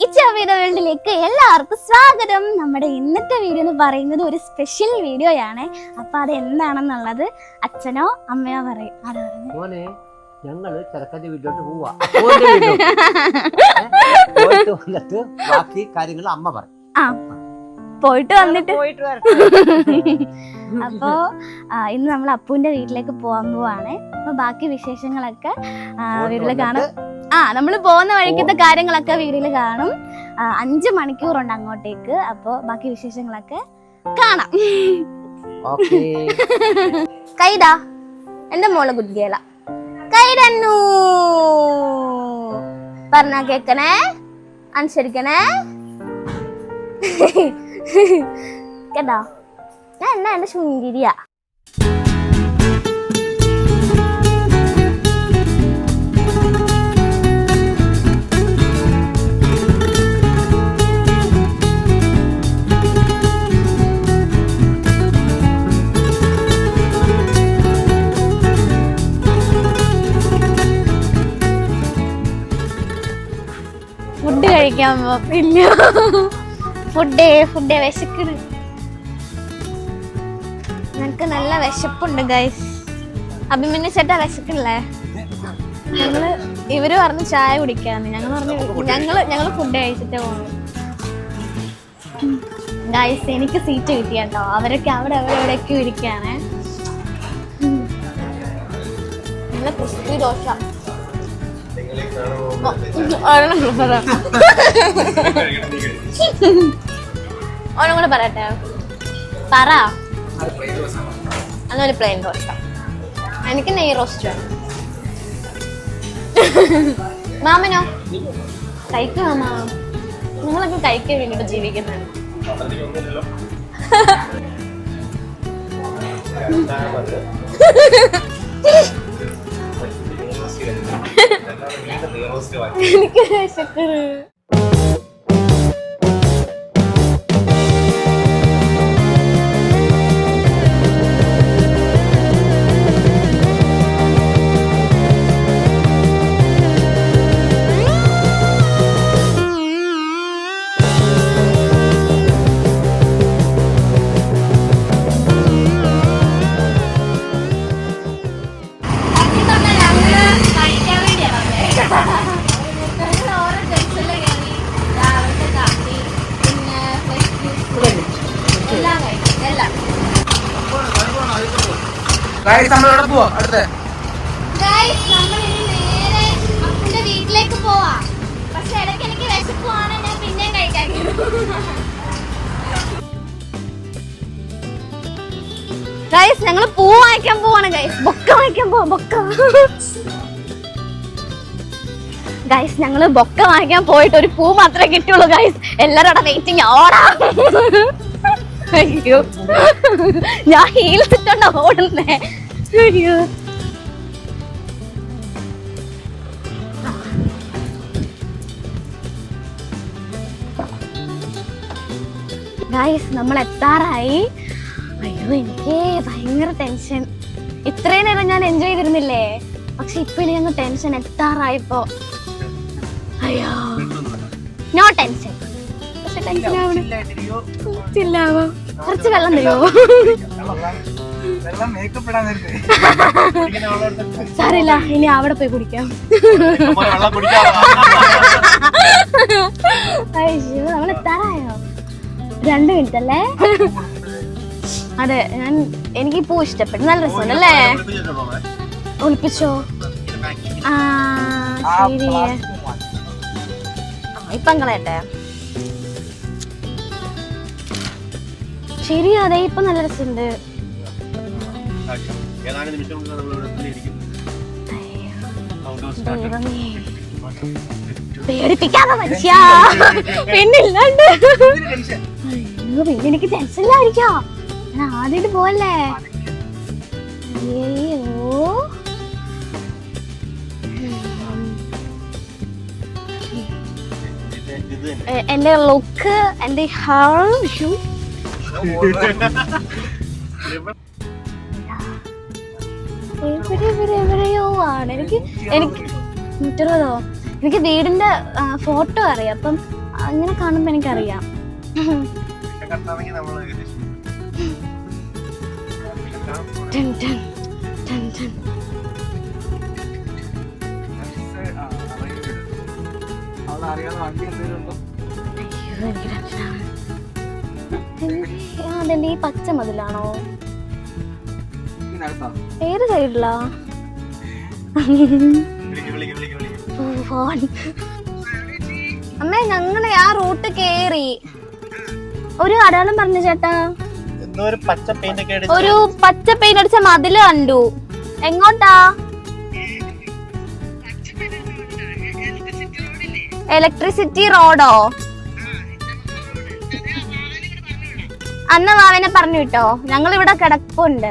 ഇച്ചവീത വേൾഡിലേക്ക് എല്ലാവർക്കും സ്വാഗതം. നമ്മുടെ ഇന്നത്തെ വീഡിയോ എന്ന് പറയുന്നത് ഒരു സ്പെഷ്യൽ വീഡിയോ ആണ് അപ്പൊ അത് എന്താണെന്നുള്ളത് അച്ഛനോ അമ്മയോ പറയും. ആരാ പറയുന്നത് മോനെ ഞങ്ങൾ ചെറുക്കന്റെ വീട്ടിലോട്ട് പോവാ? പോയിട്ട് വന്നിട്ട് ബാക്കി കാര്യങ്ങൾ അമ്മ പറയും. ആ. പോയിട്ട് വന്നിട്ട്. പോയിട്ട് അപ്പോ ഇന്ന് നമ്മൾ അപ്പുവിന്റെ വീട്ടിലേക്ക് പോകാൻ പോവാണ്. അപ്പൊ ബാക്കി വിശേഷങ്ങളൊക്കെ വീട്ടിൽ വീട്ടിൽ കാണും. ആ നമ്മൾ പോകുന്ന വഴിക്കത്തെ കാര്യങ്ങളൊക്കെ വീട്ടിൽ കാണും. അഞ്ച് മണിക്കൂറുണ്ട് അങ്ങോട്ടേക്ക്. അപ്പോ ബാക്കി വിശേഷങ്ങളൊക്കെ കാണാം. കൈടാ കൈതാ എന്റെ മോൾ ഗുഡ്ഗേല കൈതന്നു. പറഞ്ഞ കേക്കണേ? അനുസരിക്കണേ? കേട്ടോ ഞാൻ എന്നാ എന്റെ ശുങ്കിരിയാ ഫുഡ് കഴിക്കാൻ ഇല്ല. ഫുഡേ ഫുഡേ വിശക്കണ് ഞങ്ങക്ക് നല്ല വിശപ്പുണ്ട് ഗൈസ് അഭിമന്യ ചേട്ടാ വിശക്കില്ലേ ഞങ്ങൾ ഇവർ പറഞ്ഞു ചായ കുടിക്കാന്ന്. ഞങ്ങൾ പറഞ്ഞു ഞങ്ങൾ ഞങ്ങൾ ഫുഡ് കഴിച്ചിട്ടേ പോകുന്നു ഗൈസ് എനിക്ക് സീറ്റ് കിട്ടിയാട്ടോ അവരൊക്കെ അവിടെ അവിടെ എവിടെയൊക്കെ ഇരിക്കാണ്. നല്ല ക്രിസ്പി ദോശ. ഒരെണ്ണം പറ ഒന്നും കൂടെ പറയട്ടെ. പറ. അന്നൊരു പ്ലെയിൻ ദോശ എനിക്ക് നെയ് റോസ്റ്റ് വേണം. മാമനോ? കഴിക്കുക മാമ. നിങ്ങളൊക്കെ കഴിക്കാൻ വേണ്ടിട്ട് ജീവിക്കുന്നതാണ് എനിക്ക് വിശക്കണ് ഗൈസ് നമ്മളവിടെ പോവാ? അടുത്ത. വീട്ടിലേക്ക് പോവാ. പക്ഷെ ഇടയ്ക്ക് എനിക്ക് വിശക്കുവാണ് ഞാൻ പിന്നെ കഴിക്കാൻ ഗൈസ് ഞങ്ങൾ പൂ വാങ്ങിക്കാൻ പോവാണ് ഗൈസ് ബൊക്ക വാങ്ങിക്കാൻ പോവാ ബൊക്ക. ഗൈസ് ഞങ്ങൾ ബൊക്ക വാങ്ങിക്കാൻ പോയിട്ട് ഒരു പൂ മാത്രമേ കിട്ടുള്ളൂ ഗൈസ് എല്ലാരും അവിടെ വെയിറ്റിംഗ് ഓടാ. അയ്യോ. ഞാൻ ഹീൽസ് ഇട്ടുണ്ടോ ഓടുന്നേ? അയ്യോ ഗൈസ് നമ്മൾ എത്താറായി അയ്യോ എനിക്ക് ഭയങ്കര ടെൻഷൻ ഇത്രയും നേരം ഞാൻ എൻജോയ് ചെയ്തിരുന്നില്ലേ? പക്ഷെ ഇപ്പൊ എനിക്ക് ടെൻഷൻ എത്താറായപ്പോ അയ്യോ. നോ ടെൻഷൻ കുറച്ച് വെള്ളം തരുമോ സാറില്ല ഇനി അവിടെ പോയി കുടിക്കാം. അയ്യോ നമ്മൾ എത്താറായോ? രണ്ട് മിനിറ്റ് അല്ലേ? അതെ ഞാൻ എനിക്ക് പൂ ഇഷ്ടപ്പെട്ടു. നല്ല രസമാണ് അല്ലേ? ഒളിപ്പിച്ചോ? ആ ശരി. ഇപ്പം കളയട്ടെ ശരിയാ അതെ ഇപ്പൊ നല്ല രസമുണ്ട്. ഏതാനും നിമിഷം കൊണ്ട് നമ്മൾ ഇവിടെ. പേടിപ്പിക്കാതെ മനുഷ്യ. പിന്നില്ലാണ്ട് അയ്യോ പിന്നെ എനിക്ക് ടെൻഷനിലായിരിക്കാം. ഞാൻ ആദ്യമായിട്ട് പോവല്ലേ? അയ്യോ എന്റെ ലുക്ക് എന്റെ ഹാർ എവിടെ എവിടെ എവിടെയോ ആണ്. എനിക്ക് എനിക്ക് നൂറ്ററുപതോ എനിക്ക് വീടിന്റെ ഫോട്ടോ അറിയാം. അപ്പം അങ്ങനെ കാണുമ്പോ എനിക്കറിയാം. അതെന്റെ ഈ പച്ച മതിലാണോ? ഏത് സൈഡിലാ? അമ്മ ഞങ്ങളെ ആ റൂട്ട് കേറി. ഒരു അടയാളം പറഞ്ഞു ചേട്ടാ. ഒരു പച്ച പെയിന്റ് ഒക്കെ ഒരു പച്ച പെയിന്റ് അടിച്ച മതിൽ കണ്ടു. എങ്ങോട്ടാ? ഇലക്ട്രിസിറ്റി റോഡോ അന്ന് വാവനെ പറഞ്ഞു വിട്ടോ ഞങ്ങൾ ഇവിടെ കിടപ്പുണ്ട്.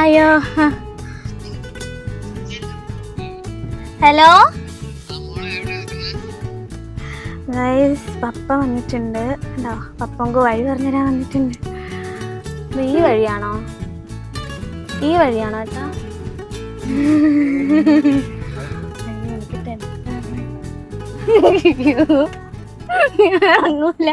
അയ്യോ ഹലോ? ഗൈസ് പപ്പ വന്നിട്ടുണ്ട്. ഉണ്ടോ പപ്പങ്ക് വഴി പറഞ്ഞുതരാൻ വന്നിട്ടുണ്ട്. ഈ വഴിയാണോ? ഈ വഴിയാണോ അയ്യോ, എനിക്ക്. അയ്യോ, ഇറങ്ങൂല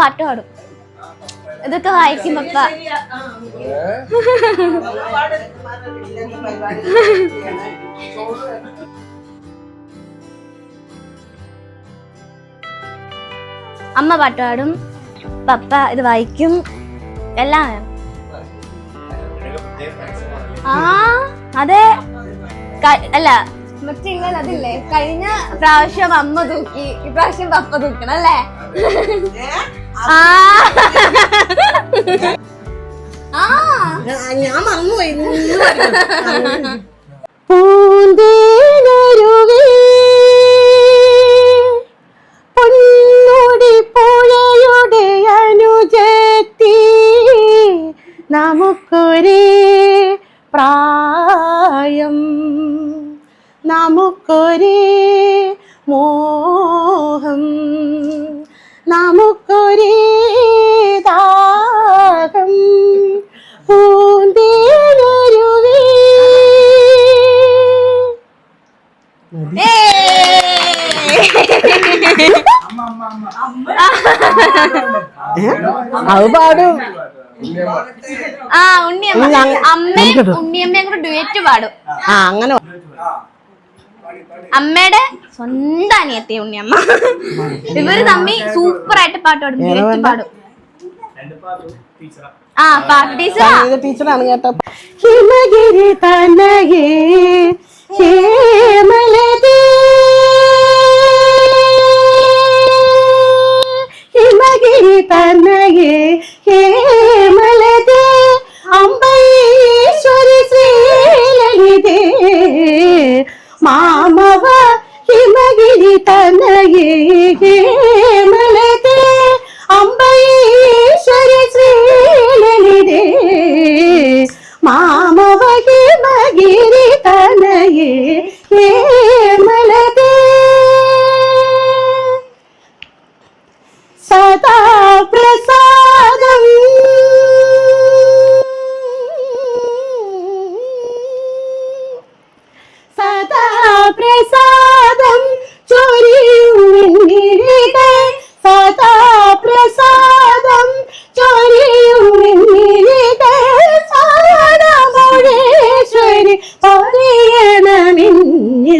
പാട്ട് പാടും. ഇതൊക്കെ വായിക്കും പപ്പ അമ്മ പാട്ട് പാടും. പപ്പ ഇത് വായിക്കും. എല്ലാം ആ അതെ. അല്ല മറ്റേ ഇങ്ങനെ അതില്ലേ? കഴിഞ്ഞ പ്രാവശ്യം അമ്മ തൂക്കി ഇപ്രാവശ്യം പപ്പ തൂക്കണം അല്ലേ? ഞാൻ മറന്നുപോയി പൂന്തേനരുവേ. പൊന്നുടി പുഴയുടെ അനുജത്തി. നമുക്കൊരേ പ്രായം. നമുക്കൊരേ മോഹം. നമുക്കൊരേ ദാഹം പൂന്തേനരുവേ അത് പാടും. ആ ഉണ്ണിയമ്മ. അമ്മയും ഉണ്ണിയമ്മയും കൂടെ ഡുവേറ്റ് പാടും. ആ അങ്ങനെ അമ്മയുടെ സ്വന്തം അനിയത്തി ഉണ്ണിയമ്മ ഇവർ തമ്മി സൂപ്പർ ആയിട്ട് പാട്ട് പാടും duet പാടും. ആ പാട്ട് ടീച്ചറാ. ടീച്ചറാണ് കേട്ടോ? Himagiri തനയേ ഹേമലതേ Himagiri തനയേ ഹേമലതേ അംബരീശ്വരി ശ്രീലളിതേ. മാമവ Himagiri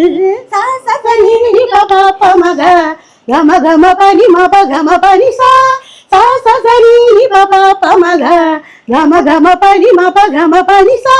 Sasa zanini baba pamaga, gama gama pani mapa gama pani sa. Sasa zanini baba pamaga, gama gama pani mapa gama pani sa.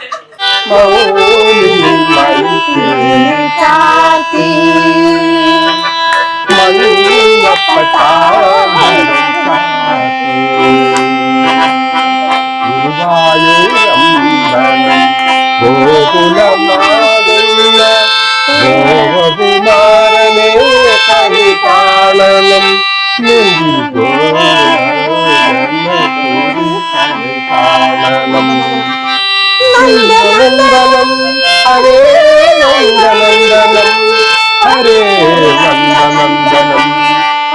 ചാത്തി ഗോകുമാരനെ കണി കാണണം കാണണം ഹരേ നന്ദനന്ദനം. ഹരേ നന്ദനന്ദനം.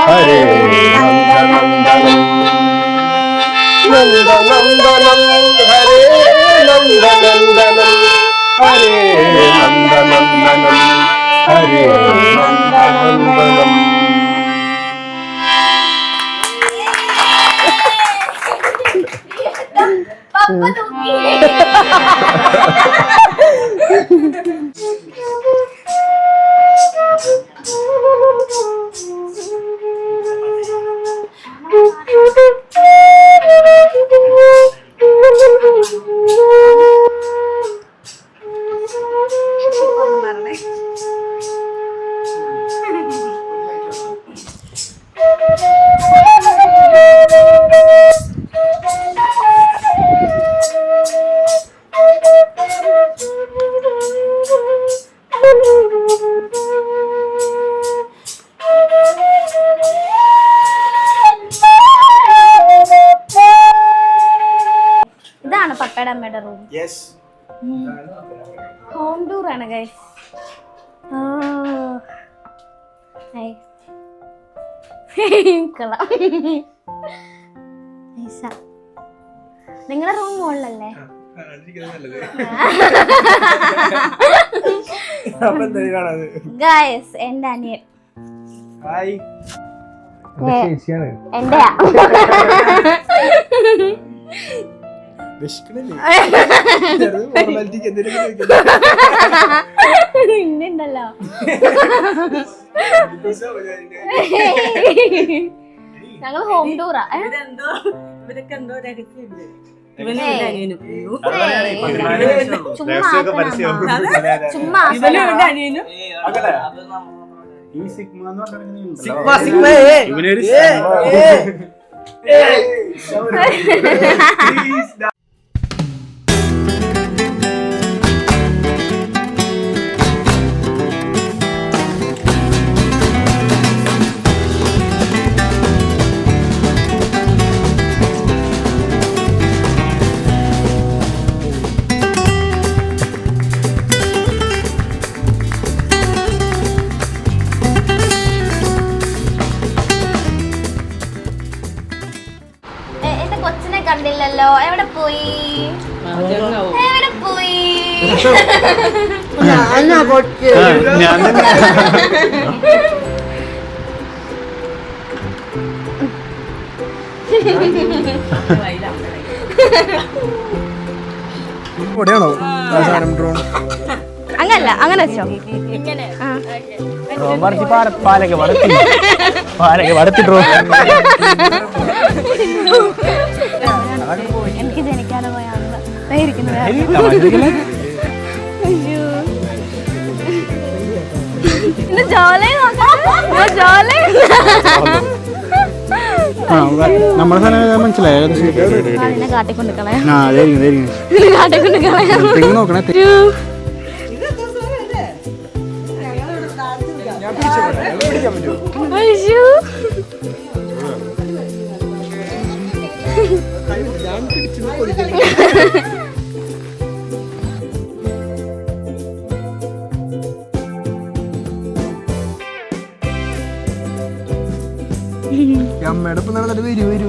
ഹരേ നന്ദനന്ദനം. നന്ദനന്ദനം. ഹരേ നന്ദനന്ദനം. ഹരേ നന്ദനന്ദനം. ഹരേ നന്ദനന്ദനം. പപ്പ നിങ്ങളുടെ റൂം മുകളിലല്ലേ? ഗായസ് എന്റെ അനിയൻ. ഹായ് എന്തെങ്കിലും ഇന്നുണ്ടല്ലോ. ഞങ്ങൾ ഹോം ടൂറാ ഇവരൊക്കെ എന്തോ രഹസ്യമുണ്ട് ചുമ്മാ ഈ സിഗ്മ എന്ന് പറഞ്ഞിട്ടുണ്ടെങ്കിൽ ഇവനൊരു എവിടെ പോയി? എവിടെ പോയി? ഞാൻ ഡ്രോൺ അങ്ങനല്ല അങ്ങനെ വെച്ചോ. ഡ്രോൺ പാലൊക്കെ വടത്തി പാലൊക്കെ വടത്തി ഡ്രോൺ ഇരിക്കുന്നത് അയ്യോ. ഇന്ന് ജോലി നോക്കാം. ജോലി. നമ്മുടെ സ്ഥലം മനസ്സിലായോ? ഏകദേശം അതിനെ അമ്മയുടെ ഇപ്പൊ നടന്നിട്ട് വരൂ. വരൂ.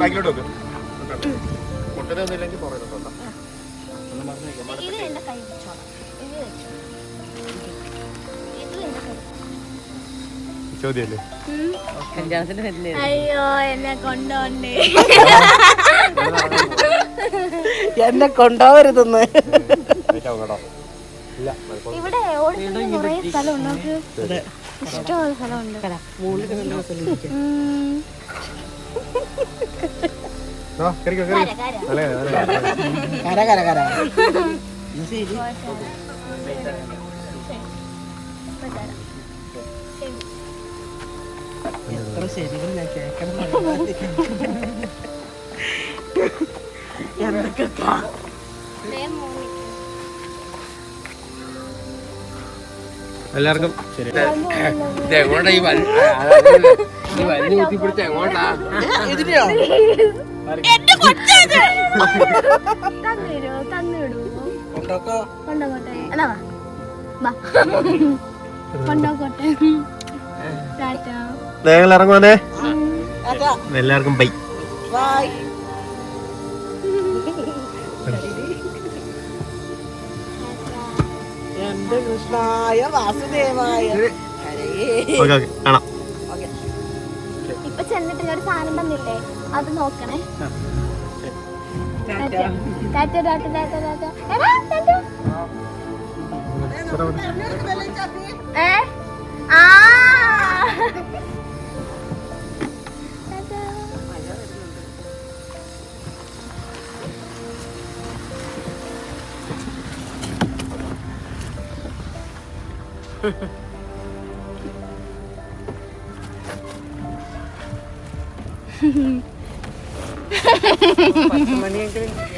ബാക്കിലോട്ട് വെക്ക്. പൊട്ടനെ ഒന്നുമില്ലെങ്കിൽ പറയുന്നുണ്ടോ ഇത് എന്റെ കൈ വെച്ചോളാം. ഇത് വെച്ചോ ഇത് എന്റെ കൈ അയ്യോ എന്നെ കൊണ്ടോണ്ടേ എന്നെ കൊണ്ടുപോകരുതെന്ന് കേട്ടോ ഇവിടെ ഓടിക്കുന്ന കുറേ സ്ഥലമുണ്ട്. നമുക്ക് ഇഷ്ടമുള്ള സ്ഥലമുണ്ട്. കര, കര. കര കര കര ശരി എത്ര ശരികൾ ഞാൻ കേൾക്കണം എന്തൊക്കെ. എല്ലാവർക്കും ശരി ഞങ്ങൾ ഇറങ്ങുവാനേ എല്ലാവർക്കും ബൈ. ബൈ. എന്റെ കൃഷ്ണായ വാസുദേവായ ഹരേ. Okay okay. കാണാം. ഒരു സാധനം തന്നില്ലേ? അത് നോക്കണേ. Ha ha ha. Mm-hmm. Pagkaman yung galing.